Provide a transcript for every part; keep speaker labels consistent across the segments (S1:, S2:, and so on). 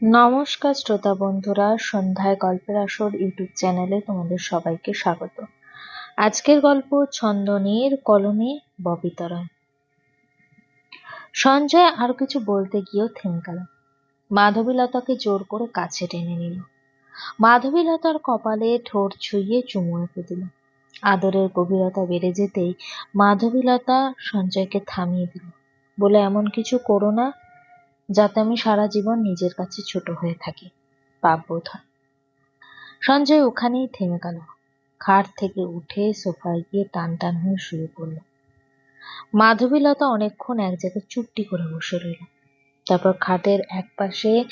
S1: নমস্কার শ্রোতা বন্ধুরা, সন্ধ্যায় গল্পের আসর ইউটিউব চ্যানেলে তোমাদের সবাইকে স্বাগত। আজকের গল্প ছন্দনীর কলমে ববিতরা সঞ্জয় আর কিছু বলতে গিয়েও থেমে গেল। মাধবীলতাকে জোর করে কাছে টেনে নিল। মাধবীলতার কপালে ঠোঁট ছুঁয়ে চুমু এঁকে দিল আদরের গভীরতা বেড়ে যেতেই মাধবীলতা সঞ্জয়কে থামিয়ে দিল। বলে, এমন কিছু করো না যাতে আমি সারা জীবন নিজের কাছে ছোট হয়ে থাকি। পাপ বোধ হয়। সঞ্জয় ওখানেই থেমে গেল। খাট থেকে উঠে সোফায় গিয়ে টান টান হয়ে শুয়ে পড়ল। মাধবীলতা অনেকক্ষণ এক জায়গায় চুপটি করে বসে রইল। তারপর খাটের এক পাশে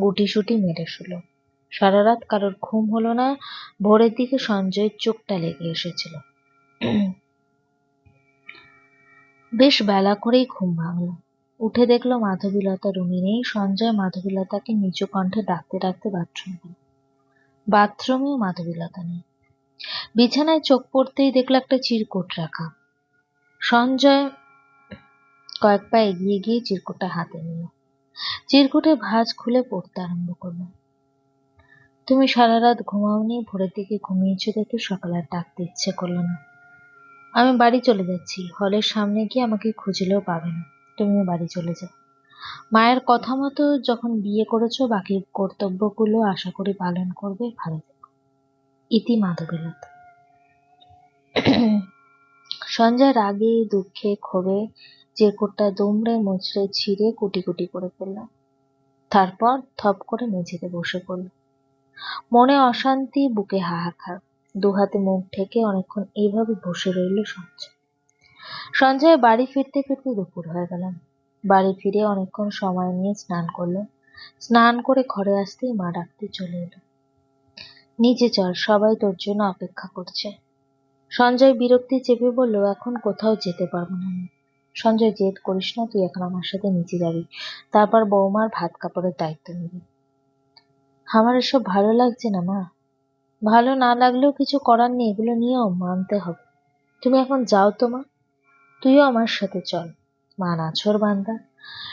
S1: গুটিসুটি মেরে শুল সারা রাত কারোর ঘুম হলো না, ভোরের দিকে সঞ্জয়ের চোখটা লেগে এসেছিল। বেশ বেলা করেই ঘুম ভাঙল। উঠে দেখল মাধবীলতা রুমে নেই, সঞ্জয় মাধবীলতাকে নিচু কণ্ঠে ডাকতে ডাকতে বাথরুম গেল। বাথরুমেও মাধবীলতা নেই। বিছানায় চোখ পড়তেই দেখল একটা চিরকুট রাখা। সঞ্জয় কয়েক পা এগিয়ে গিয়ে চিরকুটটা হাতে নিল। চিরকুটে ভাঁজ খুলে পড়তে আরম্ভ করল। তুমি সারা রাত ঘুমাওনি, ভোরের দিকে ঘুমিয়েছো দেখে সকালে ডাকতে ইচ্ছে করল না। আমি বাড়ি চলে যাচ্ছি, হলের সামনে গিয়ে আমাকে খুঁজলেও পাবে না। তুমিও বাড়ি চলে যাও। মায়ের কথা মতো যখন বিয়ে করেছ, বাকি কর্তব্যগুলো আশা করি পালন করবে, ভালো ইতি মাধবীলতা সঞ্জয় রাগে, দুঃখে, ক্ষোভে, যে কোটটা দুমড়ে, মুচড়ে, ছিঁড়ে, কুটি কুটি করে ফেলল। তারপর থপ করে মেঝেতে বসে পড়ল। মনে অশান্তি, বুকে হাহাকার। দু হাতে মুখ ঢেকে অনেকক্ষণ এইভাবে বসে রইল সঞ্জয়। সঞ্জয় বাড়ি ফিরতে ফিরতে দুপুর হয়ে গেল। বাড়ি ফিরে অনেকক্ষণ সময় নিয়ে স্নান করল। স্নান করে ঘরে আসতেই মা ডাকতে চলে এলো। নিচে চল, সবাই তোর জন্য অপেক্ষা করছে। সঞ্জয় বিরক্তি চেপে বলল, এখন কোথাও যেতে পারব না। সঞ্জয়, জেদ করিস না, তুই এখন আমার সাথে নিচে যাবি। তারপর বৌমার ভাত কাপড়ের দায়িত্ব নিবি। আমার এসব ভালো লাগছে না, মা। ভালো না লাগলেও কিছু করার নেই, এগুলো নিয়েও মানতে হবে। তুমি এখন যাও তো, মা। তুইও আমার সাথে চল মা নাছর বান্দা।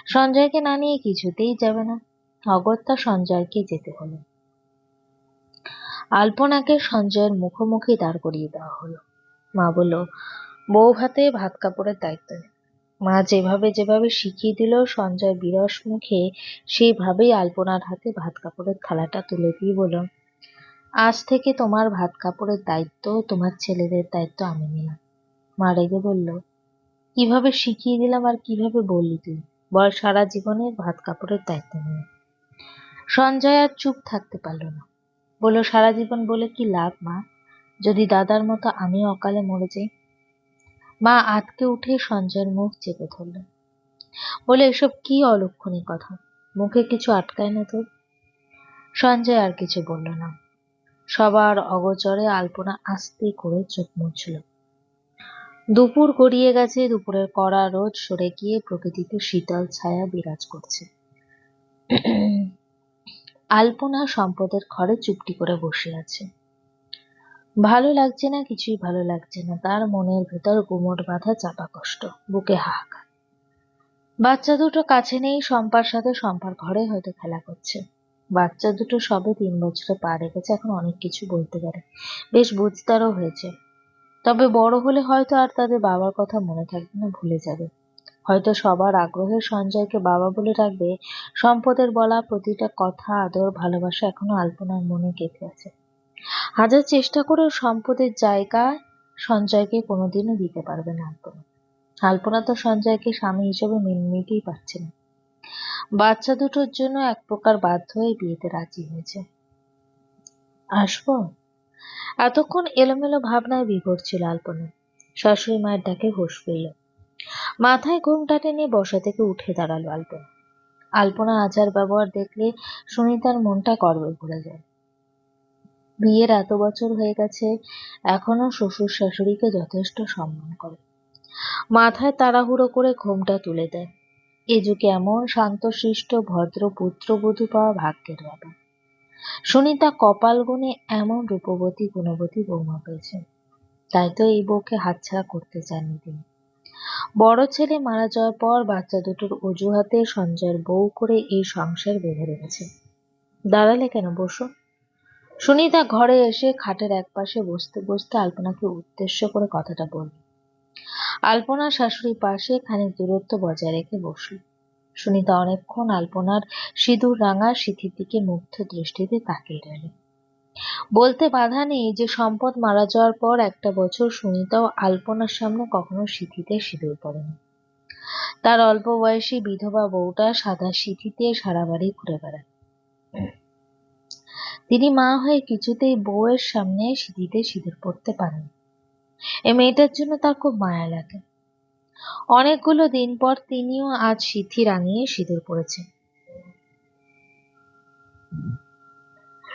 S1: সঞ্জয়কে না নিয়ে কিছুতেই যাবে না। অগত্যা সঞ্জয়কে যেতে হলো। আলপনাকে সঞ্জয়ের মুখোমুখি দাঁড় করিয়ে দেওয়া হলো। মা বলল, বউ ভাতে ভাত কাপড়ের দায়িত্ব মা যেভাবে যেভাবে শিখিয়ে দিল সঞ্জয় বিরস মুখে, সেইভাবেই আলপনার হাতে ভাত কাপড়ের থালাটা তুলে দিয়ে বলল, আজ থেকে তোমার ভাত কাপড়ের দায়িত্ব, তোমার ছেলেদের দায়িত্ব আমি নিলাম। মা রেগে বলল কীভাবে শিখিয়ে দিলাম আর কীভাবে বললি তুই? বল সারা জীবনের ভাত কাপড়ের দায়িত্ব নিয়ে। সঞ্জয় আর চুপ থাকতে পারল না। বলল, সারা জীবন বলে কি লাভ, মা? যদি দাদার মতো আমিও অকালে মরে যাই? মা আটকে উঠে সঞ্জয়ের মুখ চেপে ধরল। বলে এসব কি অলক্ষণী কথা? মুখে কিছু আটকায় না তোর সঞ্জয় আর কিছু বলল না। সবার অগচরে আলপনা আস্তে করে চোখ মুছল। দুপুর গড়িয়ে গেছে, দুপুরের কড়া রোদ সরে গিয়ে প্রকৃতিতে শীতল ছায়া বিরাজ করছে। আলপনা সম্পদের ঘরে চুপটি করে বসে আছে। ভালো লাগছে না, কিছুই ভালো লাগছে না। তার মনের ভেতর গুমট বাঁধা চাপা কষ্ট, বুকে হাহাকার। বাচ্চা দুটো কাছে নেই, শম্পার সাথে শম্পার ঘরে হয়তো খেলা করছে। বাচ্চা দুটো সবে তিন বছরে পা রেখেছে, এখন অনেক কিছু বলতে পারে। বেশ বুঝতারও হয়েছে। তবে বড় হলে হয়তো আর তাদের বাবার কথা মনে থাকবে না, ভুলে যাবে। হয়তো সবার আগ্রহে সঞ্জয়কে বাবা বলে রাখবে, সম্পদের বলা, প্রতিটা কথা, আদর, ভালোবাসা এখনও আলপনার মনে গেঁথে আছে। হাজার চেষ্টা করেও সম্পদের জায়গা সঞ্জয়কে কোনোদিনও দিতে পারবে না আলপনা। আলপনা তো সঞ্জয়কে স্বামী হিসেবে মেনে নিতেই পারছে না। বাচ্চা দুটোর জন্য এক প্রকার বাধ্য হয়ে বিয়েতে রাজি হয়েছে। আসব? এতক্ষণ এলোমেলো ভাবনায় বিভোর ছিল আলপনা। শাশুড়ি মায়ের ডাকে হুঁশ ফিরল। মাথায় ঘুমটা টেনে বসা থেকে উঠে দাঁড়াল আলপনা। আলপনা আচার ব্যবহার দেখলে সুনিতার মনটা গর্বে ভরে যায়। বিয়ের এত বছর হয়ে গেছে, এখনও শ্বশুর শাশুড়িকে যথেষ্ট সম্মান করে। মাথায় তাড়াহুড়ো করে ঘোমটা তুলে দেয়। এ যুগে এমন শান্তশিষ্ট, ভদ্র পুত্রবধূ পাওয়া ভাগ্যের ব্যাপার। সুনিতা কপাল গুনে এমন রূপবতী গুণবতী বৌমা পেয়েছেন তাই তো এই বউকে হাতছাড়া করতে চাননি তিনি। বড় ছেলে মারা যাওয়ার পর বাচ্চা দুটোর অজুহাতে সঞ্জয়ের বউ করে এই সংসার বেঁধে রেখেছে। দাঁড়ালে কেন বসো? সুনিতা ঘরে এসে খাটের একপাশে বসতে বসতে আলপনাকে উদ্দেশ্য করে কথাটা বলল। আলপনা শাশুড়ি পাশে খানিক দূরত্ব বজায় রেখে বসল। সুনিতা অনেকক্ষণ আলপনার সিঁদুর রাঙা সিথির দিকে মুগ্ধ দৃষ্টিতে তাকিয়ে রইল। বলতে বাধা নেই যে সম্পদ মারা যাওয়ার পর একটা বছর সুনিতাও আলপনার সামনে কখনো সিথিতে সিঁদুর পড়েনি। তার অল্প বয়সী বিধবা বউটা সাদা সিথিতে সারা বাড়ি ঘুরে বেড়ায়। তিনি মা হয়ে কিছুতেই বউয়ের সামনে সিঁথিতে সিঁদুর পড়তে পারেন। এ মেয়েটার জন্য তার খুব মায়া লাগে। অনেকগুলো দিন পর তিনিও আজ সিথি রাঙিয়ে সিঁদুর পড়েছেন।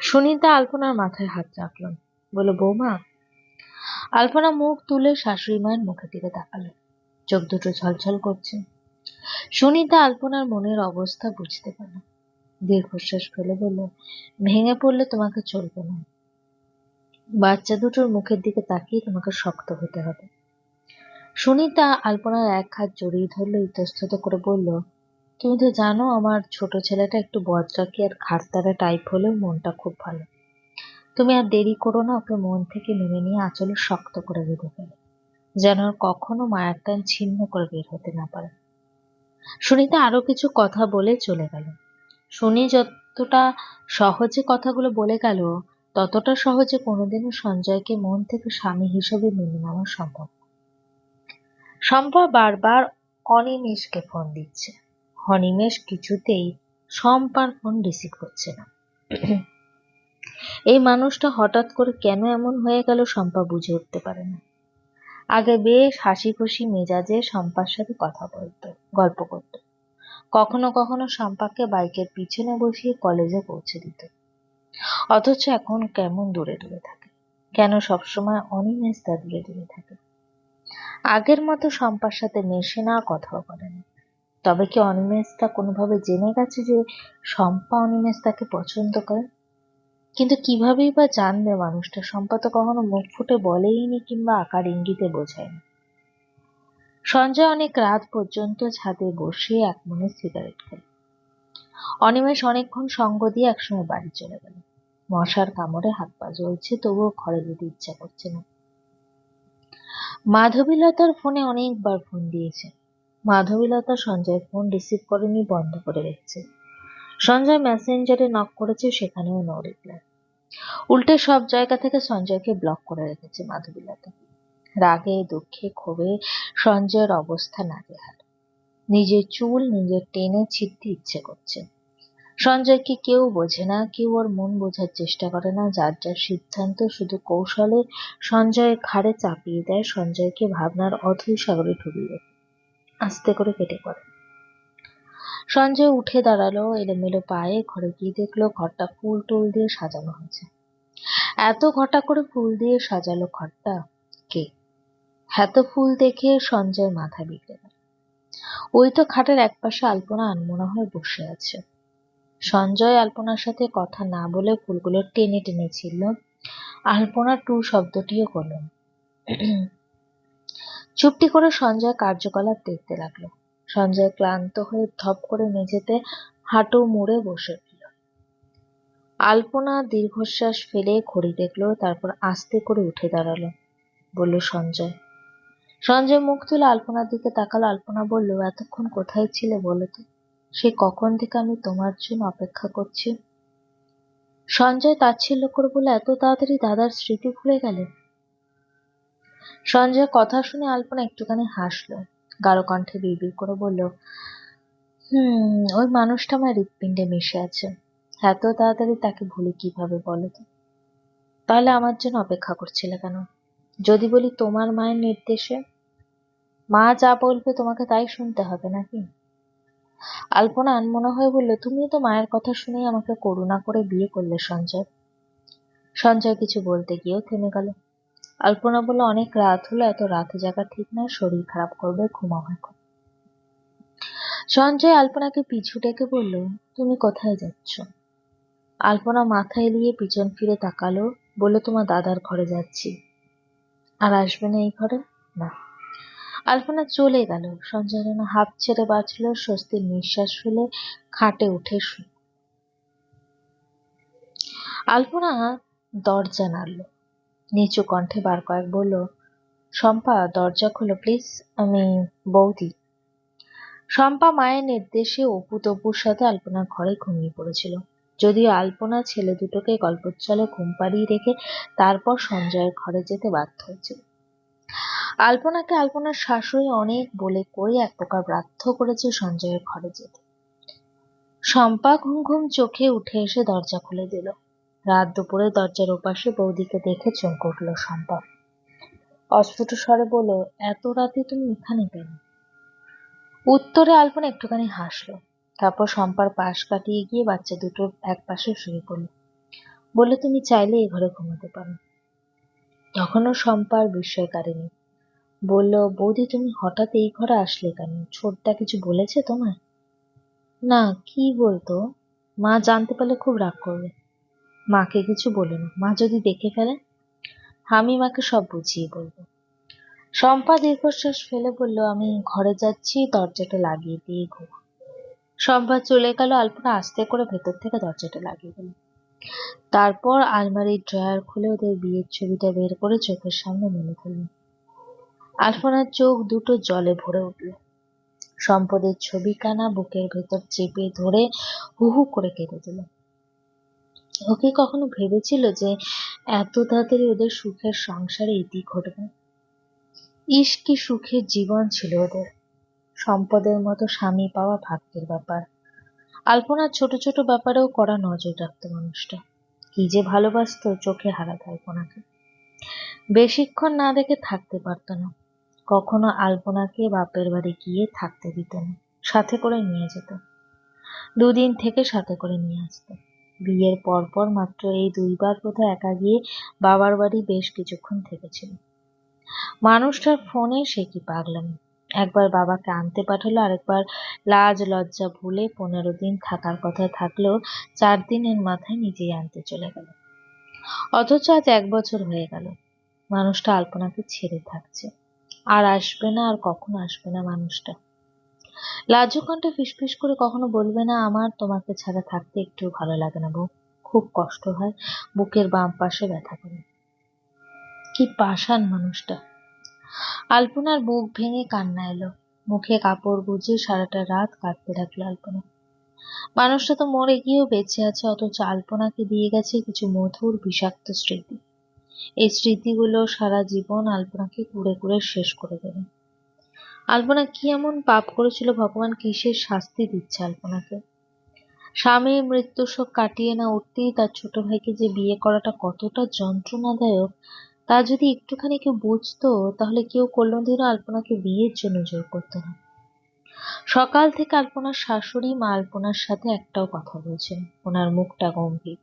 S1: সুনিতা আলপনার মাথায় হাত রাখল। বলল, বৌমা। আলপনা মুখ তুলে শাশুড়ি মায়ের মুখের দিকে তাকালো। চোখ দুটো ঝলঝল করছে। সুনিতা আলপনার মনের অবস্থা বুঝতে পারল। দীর্ঘশ্বাস ফেলে বলল, ভেঙে পড়লে তোমাকে চলবে না। বাচ্চা দুটোর মুখের দিকে তাকিয়ে তোমাকে শক্ত হতে হবে। সুনিতা আলপনার এক হাত জড়িয়ে ধরলো, ইতস্তত করে বলল, তুমি তো জানো আমার ছোট ছেলেটা একটু বজ্রাকি আর খাটতারা টাইপ হলেও মনটা খুব ভালো। তুমি আর দেরি করো না, ওকে মন থেকে মেনে নিয়ে আঁচলে শক্ত করে বেঁধে ফেলো, যেন কখনো মায়ের টান ছিন্ন করে বের হতে না পারে। সুনিতা আরও কিছু কথা বলে চলে গেল। শুনি যতটা সহজে কথাগুলো বলে গেল, ততটা সহজে কোনোদিনও সঞ্জয়কে মন থেকে স্বামী হিসেবে মেনে নেওয়া সম্ভব শম্পা বারবার অনিমেষকে ফোন দিচ্ছে। অনিমেষ কিছুতেই শম্পার ফোন রিসিভ করছে না। এই মানুষটা হঠাৎ করে কেন এমন হয়ে গেল শম্পা বুঝে উঠতে পারে না। আগে বেশ হাসি খুশি মেজাজে শম্পার সাথে কথা বলতো, গল্প করত। কখনো কখনো শম্পাকে বাইকের পিছনে বসিয়ে কলেজে পৌঁছে দিত। অথচ এখন কেমন দূরে দূরে থাকে। কেন সবসময় অনিমেষ তা দূরে দূরে থাকে? আগের মতো শম্পার সাথে মেশে না কথাও বলে না তবে কি অনিমেষ তা কোনোভাবে জেনে গেছে যে শম্পা অনিমেষ তাকে পছন্দ করে? কিন্তু কিভাবেই বা জানবে মানুষটা? শম্পা তো কখনো মুখ ফুটে বলেইনি কিংবা আকার ইঙ্গিতে বোঝায়নি। সঞ্জয় অনেক রাত পর্যন্ত ছাদে বসে এক মনে সিগারেট খেল। অনিমেষ অনেকক্ষণ সঙ্গ দিয়ে একসময় বাড়ি চলে গেল। মশার কামড়ে হাত পা জ্বলছে, তবুও ঘরে যেতে ইচ্ছা করছে না। মাধবীলতার ফোনে অনেকবার ফোন দিয়েছে। মাধবীলতা সঞ্জয় ফোন রিসিভ করেনি, বন্ধ করে রেখেছে। সঞ্জয় মেসেঞ্জারে নক করেছে, সেখানেও নো রিপ্লাই উল্টে সব জায়গা থেকে সঞ্জয়কে ব্লক করে রেখেছে মাধবীলতা। রাগে, দুঃখে, ক্ষোভে সঞ্জয়ের অবস্থা নাজেহাল। নিজের চুল, নিজের টেনে ছিঁড়তে ইচ্ছে করছে। সঞ্জয়কে কেউ বোঝে না, কেউ ওর মন বোঝার চেষ্টা করে না। যার যার সিদ্ধান্ত শুধু কৌশলে সঞ্জয়ের ঘাড়ে চাপিয়ে দেয়, সঞ্জয়কে ভাবনার অথৈ সাগরে ডুবিয়ে আস্তে করে কেটে পড়ে। সঞ্জয় উঠে দাঁড়াল, এলোমেলো পায়ে ঘরে গিয়ে দেখল ঘরটা ফুল টুল দিয়ে সাজানো হয়েছে। এত ঘটা করে ফুল দিয়ে সাজালো ঘরটা? কে? এত ফুল দেখে সঞ্জয় মাথা বিগড়ে ওই তো খাটের একপাশে আলপনা আনমনা হয়ে বসে আছে। সঞ্জয় আলপনার সাথে কথা না বলে ফুলগুলো টেনে টেনে ছিল। আলপনা টু শব্দটিও করল চুপটি করে সঞ্জয় কার্যকলাপ দেখতে লাগল। সঞ্জয় ক্লান্ত হয়ে ধপ করে মেঝেতে হাঁটু মুড়ে বসে রইল। আলপনা দীর্ঘশ্বাস ফেলে ঘড়ি দেখল, তারপর আস্তে করে উঠে দাঁড়াল। বলল, সঞ্জয়। সঞ্জয় মুখ তুলে আলপনার দিকে তাকালো। আলপনা বলল, এতক্ষণ কোথায় ছিলে বলো তো? সে কখন থেকে আমি তোমার জন্য অপেক্ষা করছি? সঞ্জয় তাচ্ছিল্য করে বলে, এত তাড়াতাড়ি দাদার স্মৃতি ভুলে গেলে? সঞ্জয় কথা শুনে আলপনা একটুখানি হাসলো। গাঢ় কণ্ঠে বিড়বিড় করে বলল, হুম, ওই মানুষটা আমার হৃৎপিণ্ডে মিশে আছে। এত তাড়াতাড়ি তাকে ভুলে কীভাবে বলো তো? তাহলে আমার জন্য অপেক্ষা করছিলে কেন? যদি বলি তোমার মায়ের নির্দেশে, মা যা বলবে তোমাকে তাই শুনতে হবে নাকি? আলপনা আনমনা হয়ে বলল, তুমিও তো মায়ের কথা শুনেই আমাকে করুণা করে বিয়ে করলে সঞ্জয়। সঞ্জয় কিছু বলতে গিয়েও থেমে গেল। আলপনা বলল, অনেক রাত হলো, এত রাতে জাগা ঠিক নয়, শরীর খারাপ করবে, ঘুমাও এখন। সঞ্জয় আলপনাকে পিছু ডেকে বলল, তুমি কোথায় যাচ্ছ? আলপনা মাথা এলিয়ে পিছন ফিরে তাকালো, বলল, তোমার দাদার ঘরে যাচ্ছি। আর আসবে না এই ঘরে? না। আলপনা চলে গেল। সঞ্জয় যেন হাফ ছেড়ে বাঁচল, স্বস্তির নিঃশ্বাস ফেলে খাটে উঠে আলপনা দরজা নাড়ল। নিচু কণ্ঠে বার কয়েক বলল, শম্পা, দরজা খোলো, প্লিজ, আমি বৌদি। শম্পা মায়ের নির্দেশে অপু তপুর সাথে আলপনার ঘরে ঘুমিয়ে পড়েছিল। যদিও আলপনা ছেলে দুটোকে গল্পচ্ছলে ঘুম পাড়িয়ে রেখে তারপর সঞ্জয়ের ঘরে যেতে বাধ্য হয়েছিল। আলপনাকে আলপনার শাশুড়ি অনেক বলে করে এক প্রকার বাধ্য করেছে সঞ্জয়ের ঘরে যেতে। শম্পা ঘুম ঘুম চোখে উঠে এসে দরজা খুলে দিল। রাত দুপুরে দরজার ওপাশে বৌদিকে দেখে চমক উঠল শম্পা। অস্ফুট স্বরে বলল, এত রাতে তুমি এখানে কেন? উত্তরে আলপনা একটুখানি হাসলো। তারপর শম্পার পাশ কাটিয়ে গিয়ে বাচ্চা দুটোর এক পাশে শুয়ে পড়ল। বললে, তুমি চাইলে এই ঘরে ঘুমাতে পারো। তখনও শম্পার বিস্ময় কাটেনি বলল, বৌদি, তুমি হঠাৎ এই ঘরে আসলে কেন? ছোটটা কিছু বলেছে তোমায়? না, কি বলতো? মা জানতে পারলে খুব রাগ করবে। মাকে কিছু বলে না। মা যদি দেখে ফেলে, আমি মাকে সব বুঝিয়ে বলব। শম্পা দীর্ঘশ্বাস ফেলে বলল, আমি ঘরে যাচ্ছি, দরজাটা লাগিয়ে দিয়ে ঘুমা। শম্পা চলে গেল, আলপনা আস্তে করে ভেতর থেকে দরজাটা লাগিয়ে দিল। তারপর আলমারির ড্রয়ার খুলে ওদের বিয়ের ছবিটা বের করে চোখের সামনে মেলে ফেলল। আলপনার চোখ দুটো জলে ভরে উঠল। সম্পদের ছবি কানা বুকের ভেতর চেপে ধরে হু হু করে কেঁদে দিল। ও কি কখনো ভেবেছিল যে এত তাড়াতাড়ি ওদের সুখের সংসারে ইতি ঘটবে? ইস, কি সুখের জীবন ছিল ওদের। সম্পদের মতো স্বামী পাওয়া ভাগ্যের ব্যাপার। আলপনার ছোট ছোট ব্যাপারেও কড়া নজর রাখত মানুষটা। কি যে ভালোবাসত চোখে হারাত আলপনাকে। বেশিক্ষণ না দেখে থাকতে পারত না। কখনো আলপনাকে বাপের বাড়ি গিয়ে থাকতে দিত না। সাথে করে নিয়ে যেত। দুদিন থেকে সাথে করে নিয়ে আসতো। বিয়ের পরপর মাত্র এই দুইবার কোথাও একা গিয়ে বাবার বাড়ি বেশ কিছুক্ষণ থেকেছিল। মানুষটার ফোনে সে কি পাগলামি। একবার বাবাকে আনতে পাঠালো, আরেকবার লাজ লজ্জা ভুলে পনেরো দিন থাকার কথা থাকলেও চার দিনের মাথায় নিজেই আনতে চলে গেল। অথচ আজ এক বছর হয়ে গেল। মানুষটা আলপনাকে ছেড়ে থাকছে। আর আসবে না, আর কখনো আসবে না মানুষটা। লাজু কণ্ঠে ফিসফিস করে কখনো বলবে না, আমার তোমাকে ছাড়া থাকতে একটু ভালো লাগে না বউ। খুব কষ্ট হয়, বুকের বাম পাশে ব্যথা করে। কি পাষাণ মানুষটা। আলপনার বুক ভেঙে কান্না এলো। মুখে কাপড় গুজে সারাটা রাত কাঁদতে থাকল আলপনা। মানুষটা তো মরে গিয়েও বেঁচে আছে, অথচ আলপনাকে দিয়ে গেছে কিছু মধুর বিষাক্ত স্মৃতি। এই স্মৃতিগুলো সারা জীবন আলপনাকে কুড়ে কুড়ে শেষ করে দেবে। আলপনা কি এমন পাপ করেছিল, ভগবান কিসের শাস্তি দিচ্ছে আলপনাকে? স্বামীর মৃত্যু শোক কাটিয়ে না উঠতেই তার ছোট ভাইকে যে বিয়ে করাটা কতটা যন্ত্রণাদায়ক তা যদি একটুখানি কেউ বুঝতো, তাহলে কেউ কোনোদিনও আলপনাকে বিয়ের জন্য জোর করতো না। সকাল থেকে আলপনার শাশুড়ি মা আলপনার সাথে একটাও কথা বলছেন, ওনার মুখটা গম্ভীর।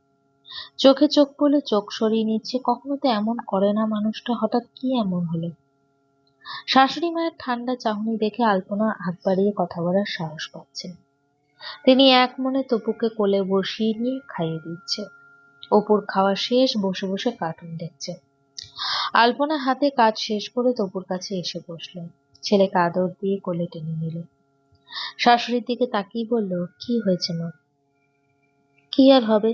S1: চোখে চোখ পড়লে চোখ সরিয়ে নিচ্ছে, কখনো তো এমন করে না মানুষটা, হঠাৎ কি এমন হলো? শাশুড়ি মায়ের ঠান্ডা চাহনি দেখে আলপনা হাত বাড়িয়ে কথা বলার সাহস পাচ্ছে তিনি এক মনে তপুকে কোলে বসিয়ে নিয়ে খাইয়ে দিচ্ছে অপুর খাওয়া শেষ, বসে বসে কার্টুন দেখছে আলপনা হাতে কাজ শেষ করে তপুর কাছে এসে বসল। ছেলেকে আদর দিয়ে কোলে টেনে নিল। শাশুড়ির দিকে তাকিয়ে বলল, কি হয়েছে মা? কি আর হবে?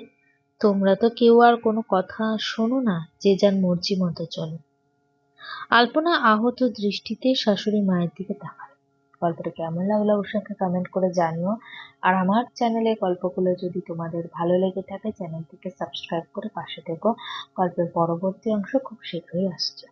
S1: তোমরা তো কেউ আর কোনো কথা শোনো না, যে যার মর্জি মতো চলো। আলপনা আহত দৃষ্টিতে শাশুড়ি মায়ের দিকে তাকাল। গল্পটা কেমন লাগল অবশ্যই কমেন্ট করে জানিও। আর আমার চ্যানেলে গল্পগুলো যদি তোমাদের ভালো লেগে থাকে চ্যানেলটিকে সাবস্ক্রাইব করে পাশে থেকো। গল্পের পরবর্তী অংশ খুব শীঘ্রই আসছে।